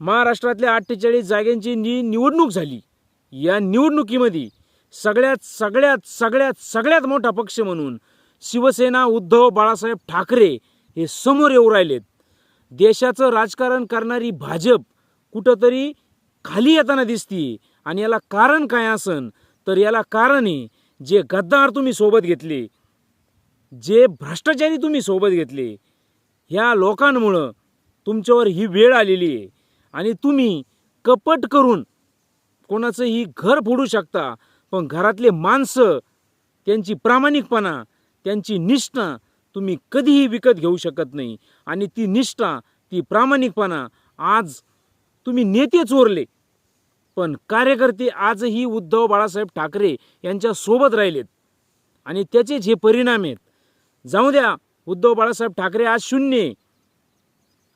महाराष्ट्रातल्या अठ्ठेचाळीस जागेंची नि निवडणूक झाली. या निवडणुकीमध्ये सगळ्यात सगळ्यात सगळ्यात सगळ्यात मोठा पक्ष म्हणून शिवसेना उद्धव बाळासाहेब ठाकरे हे समोर येऊ राहिलेत. देशाचं राजकारण करणारी भाजप कुठंतरी खाली येताना दिसती आणि याला कारण काय असन? तर याला कारण आहे जे गद्दार तुम्ही सोबत घेतले जे भ्रष्टाचारी तुम्ही सोबत घेतले ह्या लोकांमुळं तुमच्यावर ही वेळ आलेली आहे. आणि तुम्ही कपट करून कोणाचंही घर फोडू शकता पण घरातले माणसं त्यांची प्रामाणिकपणा त्यांची निष्ठा तुम्ही कधीही विकत घेऊ शकत नाही. आणि ती निष्ठा ती प्रामाणिकपणा आज तुम्ही नेते चोरले. पण कार्यकर्ते आजही उद्धव बाळासाहेब ठाकरे यांच्या सोबत राहिलेत. आणि त्याचे जे परिणाम आहेत. जाऊ द्या उद्धव बाळासाहेब ठाकरे आज शून्य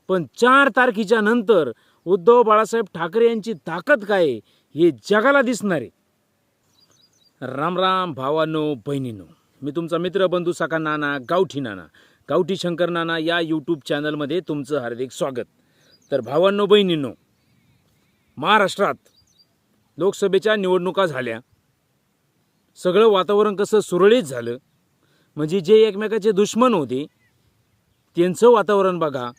पण चार तारखेच्या नंतर उद्धव बाळासाहेब ठाकरे यांची ताकद काय हे जगाला दिसणार. आहे राम राम भावानो बहिणीनो. मी तुमचा मित्र बंधू सखा नाना गावठी नाना गावठी शंकर नाना या यूट्यूब चॅनलमध्ये तुमचं हार्दिक स्वागत. तर भावांनो बहिणींनो महाराष्ट्रात लोकसभेच्या निवडणुका झाल्या. सगळं वातावरण कसं सुरळीत झालं. म्हणजे जे एकमेकाचे दुश्मन होते त्यांचं वातावरण बघा.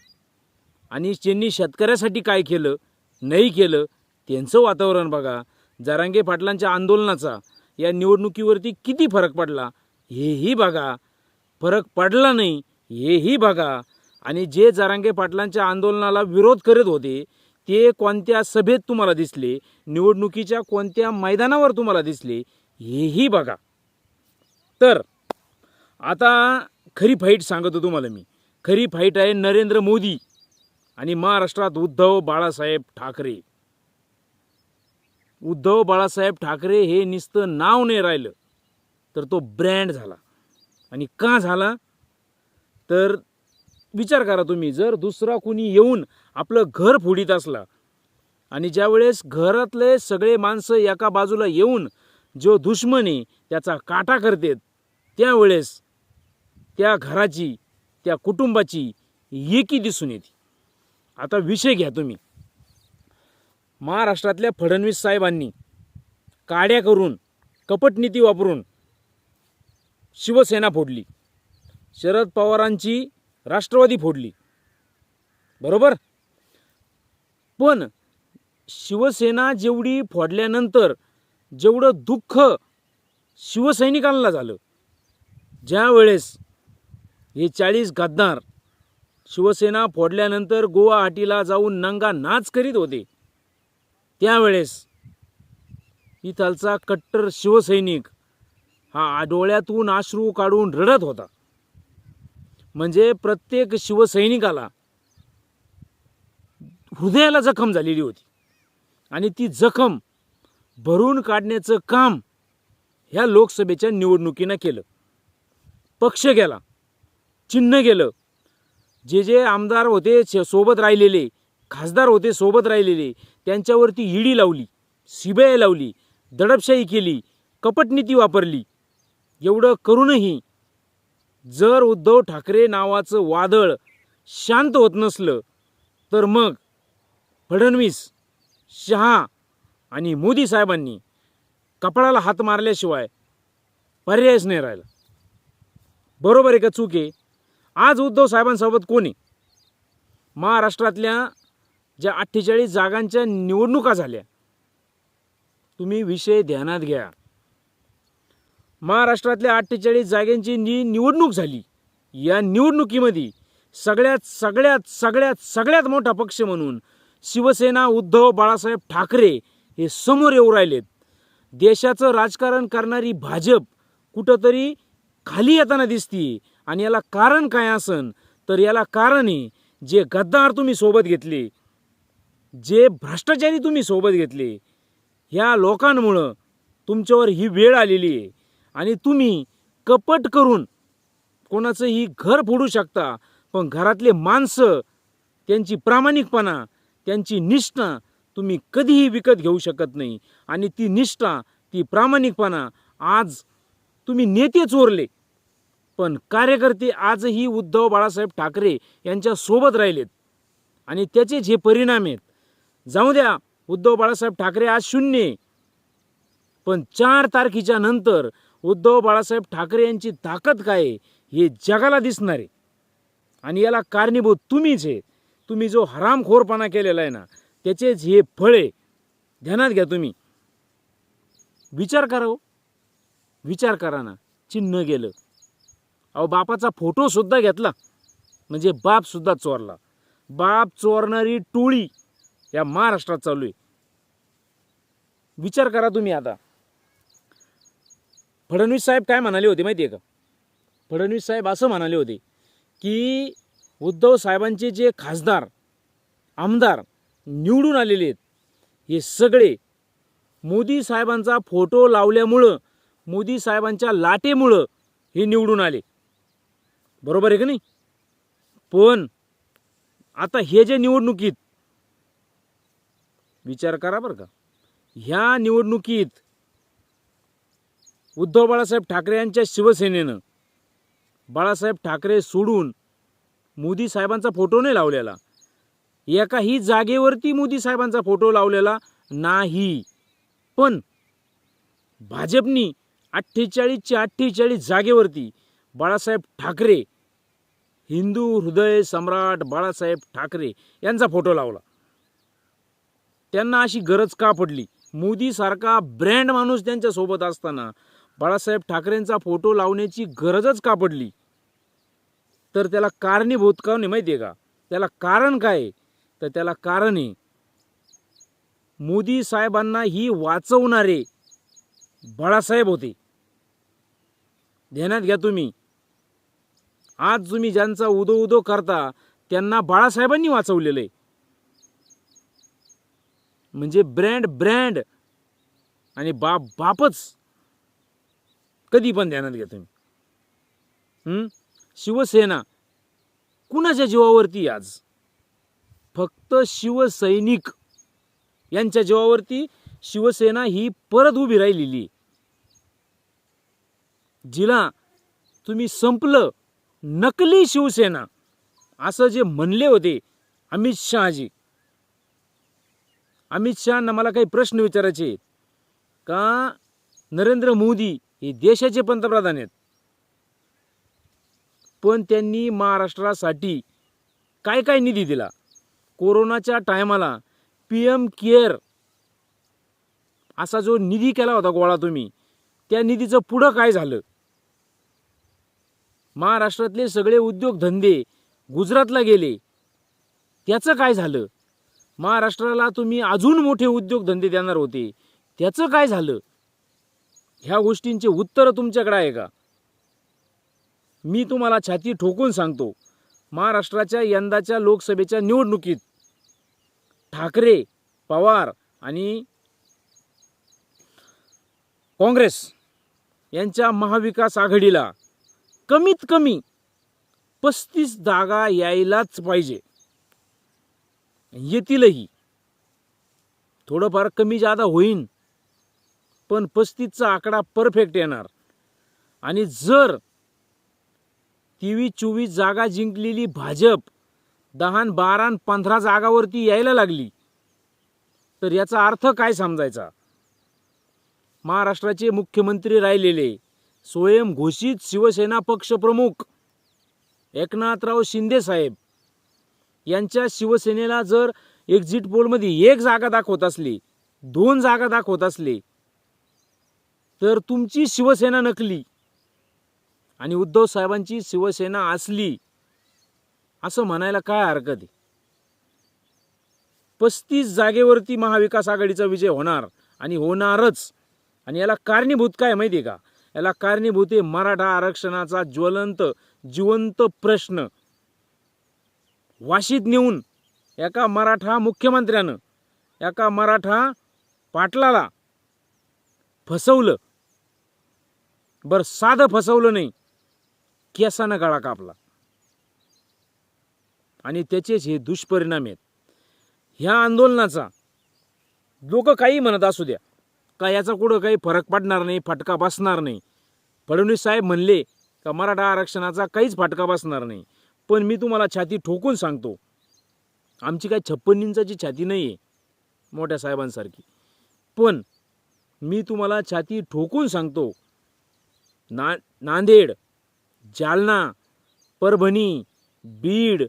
आणि ज्यांनी शेतकऱ्यासाठी काय केलं नाही केलं त्यांचं वातावरण बघा. जरांगे पाटलांच्या आंदोलनाचा या निवडणुकीवरती किती फरक पडला हेही बघा. फरक पडला नाही हेही बघा. आणि जे जरांगे पाटलांच्या आंदोलनाला विरोध करत होते ते कोणत्या सभेत तुम्हाला दिसले निवडणुकीच्या कोणत्या मैदानावर तुम्हाला दिसले हेही बघा. तर आता खरी फाईट सांगतो तुम्हाला मी. खरी फाईट आहे नरेंद्र मोदी. आणि महाराष्ट्रात उद्धव बाळासाहेब ठाकरे. उद्धव बाळासाहेब ठाकरे हे नुसतं नाव नाही राहिलं तर तो ब्रँड झाला. आणि का झाला? तर विचार करा तुम्ही जर दुसरा कुणी येऊन आपलं घर फोडीत असला आणि ज्यावेळेस घरातले सगळे माणसं एका बाजूला येऊन जो दुश्मनी त्याचा काटा करतात त्यावेळेस त्या घराची त्या कुटुंबाची एकी दिसून येते. आता विषय घ्या तुम्ही. महाराष्ट्रातल्या फडणवीस साहेबांनी काड्या करून कपटनीती वापरून शिवसेना फोडली. शरद पवारांची राष्ट्रवादी फोडली. बरोबर? पण शिवसेना जेवढी फोडल्यानंतर जेवढं दुःख शिवसैनिकांना झालं ज्या वेळेस हे चाळीस गद्दार शिवसेना फोडल्यानंतर गुवाहाटीला जाऊन नंगा नाच करीत होते. त्यावेळेस इथलचा कट्टर शिवसैनिक हा डोळ्यातून अश्रू काढून रडत होता. म्हणजे प्रत्येक शिवसैनिकाला हृदयाला जखम झालेली होती. आणि ती जखम भरून काढण्याचं काम ह्या लोकसभेच्या निवडणुकीनं केलं. पक्ष गेला चिन्ह गेलं जे जे आमदार होते सोबत राहिलेले खासदार होते सोबत राहिलेले त्यांच्यावरती ईडी लावली सीबीआय लावली दडपशाही केली कपटनीती वापरली. एवढं करूनही जर उद्धव ठाकरे नावाचं वादळ शांत होत नसलं तर मग फडणवीस शहा आणि मोदी साहेबांनी कपाळाला हात मारल्याशिवाय पर्यायच नाही राहिला. बरोबर आहे का चूक आहे? आज उद्धव साहेबांसोबत कोणी? महाराष्ट्रातल्या ज्या अठ्ठेचाळीस जागांच्या निवडणुका झाल्या तुम्ही विषय ध्यानात घ्या. महाराष्ट्रातल्या अठ्ठेचाळीस जागांची जी निवडणूक झाली. या निवडणुकीमध्ये सगळ्यात सगळ्यात सगळ्यात सगळ्यात मोठा पक्ष म्हणून शिवसेना उद्धव बाळासाहेब ठाकरे हे समोर येऊ राहिलेत. देशाचं राजकारण करणारी भाजप कुठंतरी खाली येताना दिसतीये. आणि याला कारण काय असन? तर याला कारण आहे जे गद्दार तुम्ही सोबत घेतले जे भ्रष्टाचारी तुम्ही सोबत घेतले ह्या लोकांमुळं तुमच्यावर ही वेळ आलेली आहे. आणि तुम्ही कपट करून कोणाचंही घर फोडू शकता पण घरातले माणसं त्यांची प्रामाणिकपणा त्यांची निष्ठा तुम्ही कधीही विकत घेऊ शकत नाही. आणि ती निष्ठा ती प्रामाणिकपणा आज तुम्ही नेते चोरले पण कार्यकर्ते आजही उद्धव बाळासाहेब ठाकरे यांच्या सोबत राहिलेत. आणि त्याचे जे परिणाम आहेत जाऊ द्या उद्धव बाळासाहेब ठाकरे आज शून्य पण चार तारखेच्या नंतर उद्धव बाळासाहेब ठाकरे यांची ताकद काय हे जगाला दिसणार आहे. आणि याला कारणीभूत तुम्हीच आहे. तुम्ही जो हरामखोरपणा केलेला आहे ना त्याचेच हे फळे ध्यानात घ्या तुम्ही. विचार करा हो. विचार करा ना चिन्ह गेलं. अहो बापाचा फोटो सुद्धा घेतला. म्हणजे बाप सुद्धा चोरला. बाप चोरणारी टोळी या महाराष्ट्रात चालू आहे. विचार करा तुम्ही आता. फडणवीस साहेब काय म्हणाले होते माहिती आहे का? फडणवीस साहेब असं म्हणाले होते की उद्धव साहेबांचे जे खासदार आमदार निवडून आलेले आहेत हे सगळे मोदी साहेबांचा फोटो लावल्यामुळं मोदी साहेबांच्या लाटेमुळं हे निवडून आले. बरोबर आहे का नाही? पण आता हे जे निवडणुकीत विचार करा बरं का. ह्या निवडणुकीत उद्धव बाळासाहेब ठाकरे यांच्या शिवसेनेनं बाळासाहेब ठाकरे सोडून मोदी साहेबांचा फोटो नाही लावलेला. एकाही जागेवरती मोदी साहेबांचा फोटो लावलेला नाही. पण भाजपनी अठ्ठेचाळीसच्या अठ्ठेचाळीस जागेवरती बाळासाहेब ठाकरे हिंदू हृदय सम्राट बाळासाहेब ठाकरे यांचा फोटो लावला. त्यांना अशी गरज का पडली? मोदीसारखा ब्रँड माणूस त्यांच्यासोबत असताना बाळासाहेब ठाकरेंचा फोटो लावण्याची गरजच का पडली? तर त्याला कारणीभूत का नाही माहिती आहे का? त्याला कारण काय आहे? तर त्याला कारण आहे मोदी साहेबांना ही वाचवणारे बाळासाहेब होते. ध्यानात घ्या तुम्ही. आज तुम्ही ज्यांचा उदो उदो करता त्यांना बाळासाहेबांनी वाचवलेलं आहे म्हणजे ब्रँड ब्रँड. आणि बाप बापच कधी पण ध्यानात घ्या तुम्ही. शिवसेना कुणाच्या जीवावरती आज? फक्त शिवसैनिक यांच्या जीवावरती शिवसेना ही परत उभी राहिलेली जिला तुम्ही संपलं नकली शिवसेना. असं जे म्हणले होते अमित शहाजी. अमित शहाना मला काही प्रश्न विचारायचे आहेत. का नरेंद्र मोदी हे देशाचे पंतप्रधान आहेत? पण त्यांनी महाराष्ट्रासाठी काय काय निधी दिला? कोरोनाच्या टायमाला पी एम केअर असा जो निधी केला होता गोळा तुम्ही त्या निधीचं पुढं काय झालं? महाराष्ट्रातले सगळे उद्योगधंदे गुजरातला गेले. त्याचं काय झालं? महाराष्ट्राला तुम्ही अजून मोठे उद्योगधंदे देणार होते. त्याचं काय झालं? ह्या गोष्टींचे उत्तर तुमच्याकडे आहे का? मी तुम्हाला छाती ठोकून सांगतो. महाराष्ट्राच्या यंदाच्या लोकसभेच्या निवडणुकीत ठाकरे पवार आणि काँग्रेस यांच्या महाविकास आघाडीला कमीत कमी पस्तीस जागा यायलाच पाहिजे. येतीलही. थोडंफार कमी जादा होईन पण पस्तीसचा आकडा परफेक्ट येणार. आणि जर तेवीस चोवीस जागा जिंकलेली भाजप दहा बारा पंधरा जागावरती यायला लागली तर याचा अर्थ काय समजायचा? महाराष्ट्राचे मुख्यमंत्री राहिलेले स्वयंघोषित शिवसेना पक्षप्रमुख एकनाथराव शिंदे साहेब यांच्या शिवसेनेला जर एक्झिट पोलमध्ये एक जागा दाखवत असली दोन जागा दाखवत असले तर तुमची शिवसेना नकली आणि उद्धव साहेबांची शिवसेना असली असं म्हणायला काय हरकत आहे? पस्तीस जागेवरती महाविकास आघाडीचा विजय होणार आणि होणारच. आणि याला कारणीभूत काय माहिती आहे का? याला कारणीभूत आहे मराठा आरक्षणाचा ज्वलंत जिवंत प्रश्न. वाशीत नेऊन एका मराठा मुख्यमंत्र्यानं एका मराठा पाटलाला फसवलं. बरं साधं फसवलं नाही. केसानं गळा कापला. आणि त्याचेच हे दुष्परिणाम आहेत. ह्या आंदोलनाचा लोक काही म्हणत असू द्या. का याचा कुठं काही फरक पडणार नाही फटका बसणार नाही. फडणवीस साहेब म्हणले का मराठा आरक्षणाचा काहीच फटका बसणार नाही. पण मी तुम्हाला छाती ठोकून सांगतो आमची काय छप्पन इंचाची छाती नाही आहे मोठ्या साहेबांसारखी. पण मी तुम्हाला छाती ठोकून सांगतो ना नांदेड जालना परभणी बीड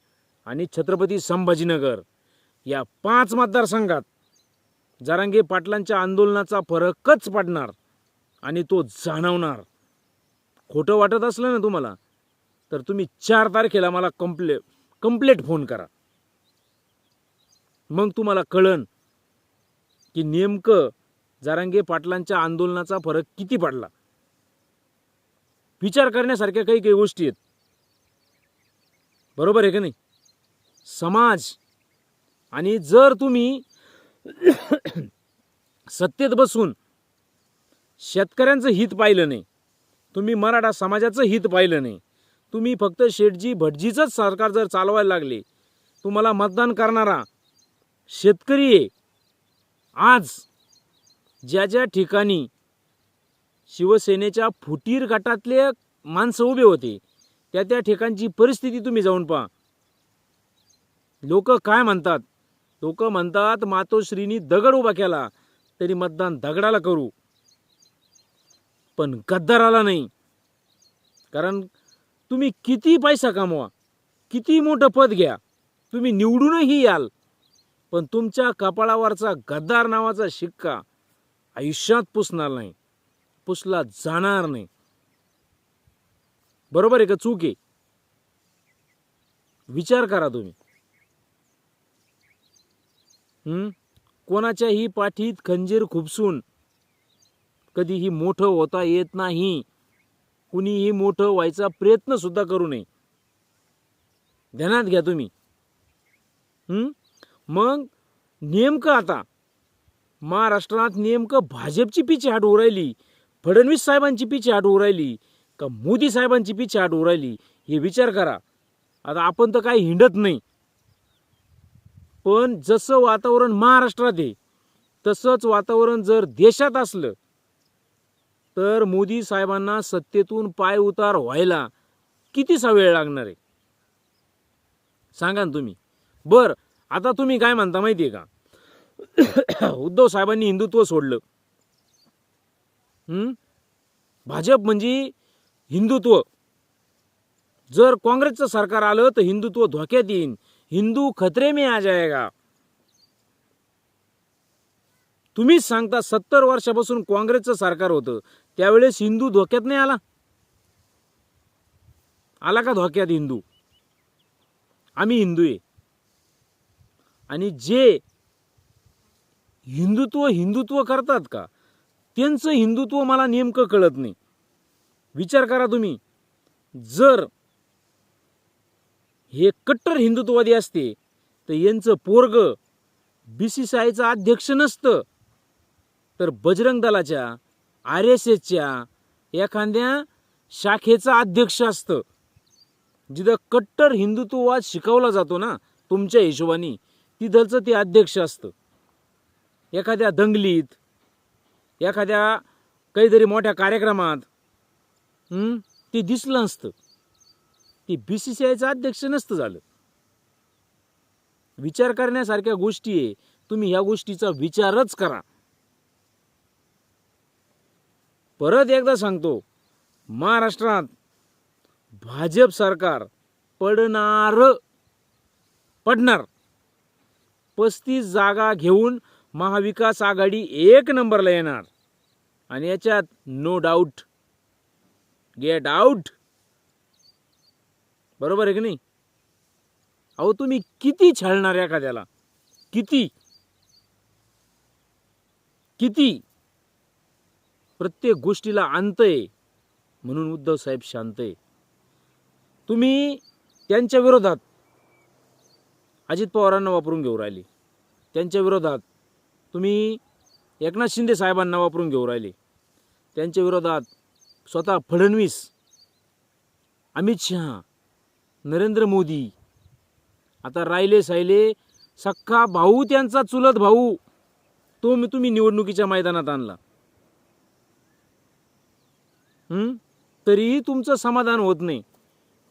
आणि छत्रपती संभाजीनगर या पाच मतदारसंघात जरांगे पाटलांच्या आंदोलनाचा फरकच पडणार आणि तो जाणवणार. खोटं वाटत असलं ना तुम्हाला तर तुम्ही चार तारखेला मला कंप्ले कंप्लेट फोन करा. मग तुम्हाला कळन की नेमकं जारांगे पाटलांच्या आंदोलनाचा फरक किती पडला. विचार करण्यासारख्या काही काही गोष्टी आहेत. बरोबर आहे का नाही? समाज आणि जर तुम्ही सत्तेत बसून शेतकऱ्यांचं हित पाहिलं नाही. तुम्ही मराठा समाजाचं हित पाहिलं नाही. तुम्ही फक्त शेटजी भटजीचंच सरकार जर चालवायला लागले तुम्हाला मतदान करणारा शेतकरी आहे. आज ज्या ज्या ठिकाणी शिवसेनेच्या फुटीर गटातले माणसं उभे होते त्या त्या ठिकाणची परिस्थिती तुम्ही जाऊन पहा. लोक काय म्हणतात? लोक म्हणतात मातोश्रीनी दगड उभा केला तरी मतदान दगडाला करू. पण गद्दाराला नाही. कारण तुम्ही किती पैसा कमवा किती मोठं पद घ्या तुम्ही निवडूनही याल. पण तुमच्या कपाळावरचा गद्दार नावाचा शिक्का आयुष्यात पुसणार नाही पुसला जाणार नाही. बरोबर आहे का चूक आहे? विचार करा तुम्ही. कोणाच्याही पाठीत खंजीर खुपसून. कधीही मोठं होता येत नाही. कुणीही मोठं व्हायचा प्रयत्नसुद्धा करू नये. ध्यानात घ्या तुम्ही. मग नेमकं आता महाराष्ट्रात नेमकं भाजपची पिछे होऊ राहिली फडणवीस साहेबांची पिछे होऊ राहिली का मोदी साहेबांची पिछे हाट राहिली हे विचार करा. आता आपण तर काही हिंडत नाही. पण जसं वातावरण महाराष्ट्रात आहे तसंच वातावरण जर देशात असलं तर मोदी साहेबांना सत्तेतून पाय उतार व्हायला कितीसा वेळ लागणार आहे? सांगा ना तुम्ही. बर आता तुम्ही काय म्हणता माहितीये का? उद्धव साहेबांनी हिंदुत्व सोडलं. भाजप म्हणजे हिंदुत्व. जर काँग्रेसचं सरकार आलं तर हिंदुत्व धोक्यात येईन. हिंदू खतरे में आ जाएगा। तुम्हीच सांगता सत्तर वर्षापासून काँग्रेसचं सरकार होतं त्यावेळेस हिंदू धोक्यात नाही आला? आला का धोक्यात हिंदू? आम्ही हिंदू आहे. आणि जे हिंदुत्व हिंदुत्व करतात का त्यांचं हिंदुत्व मला नेमकं कळत नाही. विचार करा तुम्ही. जर हे कट्टर हिंदुत्ववादी असते. तर यांचं पोरग बी सी सी आयचं अध्यक्ष नसतं. तर बजरंग दलाच्या आर एस एसच्या एखाद्या शाखेचा अध्यक्ष असतं. जिथं कट्टर हिंदुत्ववाद शिकवला जातो ना तुमच्या हिशोबाने तिथलचं ते अध्यक्ष असतं. एखाद्या दंगलीत एखाद्या काहीतरी मोठ्या कार्यक्रमात ते दिसलं असतं की बी सी सी आयचं अध्यक्ष नसतं झालं. विचार करण्यासारख्या गोष्टी आहे. तुम्ही ह्या गोष्टीचा विचारच करा. परत एकदा सांगतो महाराष्ट्रात भाजप सरकार पडणार पडणार. पस्तीस जागा घेऊन महाविकास आघाडी एक नंबरला येणार. आणि याच्यात नो डाऊट गेट आउट बरोबर आहे की नाही? अहो तुम्ही किती छळणार एखाद्याला? किती? किती? प्रत्येक गोष्टीला अंत आहे. म्हणून उद्धव साहेब शांत आहे. तुम्ही त्यांच्या विरोधात अजित पवारांना वापरून घेऊ राहिले. त्यांच्या विरोधात तुम्ही एकनाथ शिंदे साहेबांना वापरून घेऊ राहिले. त्यांच्या विरोधात स्वतः फडणवीस अमित शहा नरेंद्र मोदी. आता राहिले सायले सख्खा भाऊ त्यांचा चुलत भाऊ. तो मी तुम्ही निवडणुकीच्या मैदानात आणला. तरीही तुमचं समाधान होत नाही.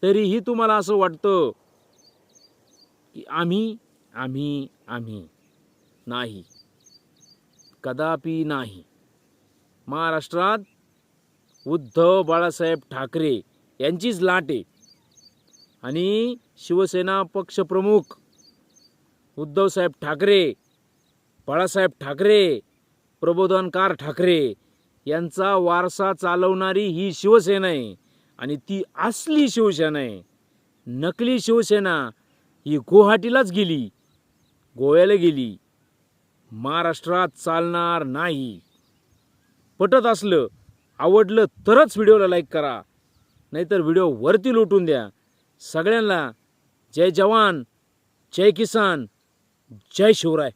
तरीही तुम्हाला असं वाटतं की आम्ही आम्ही आम्ही नाही. कदापि नाही. महाराष्ट्रात उद्धव बाळासाहेब ठाकरे यांचीच लाट आहे. आणि शिवसेना पक्षप्रमुख उद्धवसाहेब ठाकरे बाळासाहेब ठाकरे प्रबोधनकार ठाकरे यांचा वारसा चालवणारी ही शिवसेना आहे आणि ती असली शिवसेना आहे. नकली शिवसेना ही गुवाहाटीलाच गेली गोव्याला गेली. महाराष्ट्रात चालणार नाही. पटत असलं आवडलं तरच व्हिडिओला लाईक करा. नाहीतर व्हिडिओ वरती लुटून द्या. सगळ्यांना जय जवान जय किसान जय शिवराय.